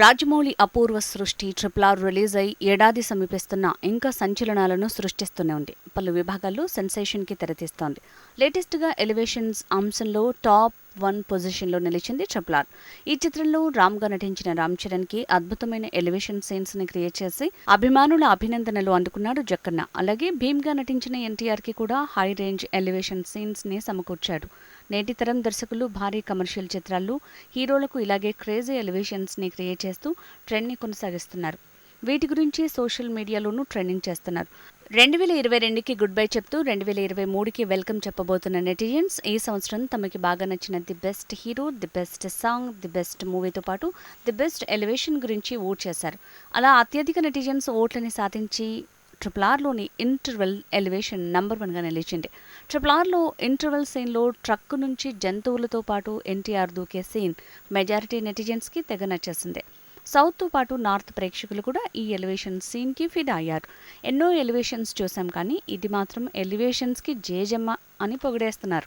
రాజమౌళి అపూర్వ సృష్టి triple R release అయి ఏడాది సమీపిస్తున్న ఇంకా సంచలనాలను సృష్టిస్తూనే ఉంది. పలు విభాగాల్లో సెన్సేషన్కి తెరతీస్తోంది. లేటెస్ట్గా ఎలివేషన్స్ అంశంలో టాప్ వన్ పొజిషన్లో నిలిచింది చప్లార్ ఈ చిత్రంలో రామ్గా నటించిన రామ్ చరణ్కి అద్భుతమైన ఎలివేషన్ సీన్స్ని క్రియేట్ చేసి అభిమానుల అభినందనలు అందుకున్నాడు జక్కన్న. అలాగే భీమ్గా నటించిన ఎన్టీఆర్కి కూడా హై రేంజ్ ఎలివేషన్ సీన్స్ని సమకూర్చాడు. నేటి తరం దర్శకులు భారీ కమర్షియల్ చిత్రాల్లో హీరోలకు ఇలాగే క్రేజీ ఎలివేషన్స్ని క్రియేట్ చేస్తూ ట్రెండ్ని కొనసాగిస్తున్నారు. వీటి గురించి సోషల్ మీడియాలోనూ ట్రెండింగ్ చేస్తున్నారు. రెండు వేల ఇరవై రెండుకి గుడ్ బై చెప్తూ రెండు వేల ఇరవై మూడుకి వెల్కమ్ చెప్పబోతున్న నెటిజన్స్ ఈ సంవత్సరం తమకి బాగా నచ్చిన the best hero the best song the best మూవీతో పాటు ది బెస్ట్ ఎలివేషన్ గురించి ఓట్ చేశారు. అలా అత్యధిక నెటిజన్స్ ఓట్లని సాధించి ట్రిపుల్ ఆర్లోని ఇంటర్వెల్ ఎలివేషన్ నంబర్ వన్గా నిలిచింది. ట్రిపుల్ ఆర్లో ఇంటర్వెల్ సీన్లో ట్రక్ నుంచి జంతువులతో పాటు ఎన్టీఆర్ దూకే సీన్ మెజారిటీ నెటిజన్స్కి తెగ నచ్చేసింది. సౌత్తో పాటు నార్త్ ప్రేక్షకులు కూడా ఈ ఎలివేషన్ సీన్కి ఫిదా అయ్యారు. ఎన్నో ఎలివేషన్స్ చూసాం కానీ ఇది మాత్రం ఎలివేషన్స్కి జేజమ్మ అని పొగిడేస్తున్నారు.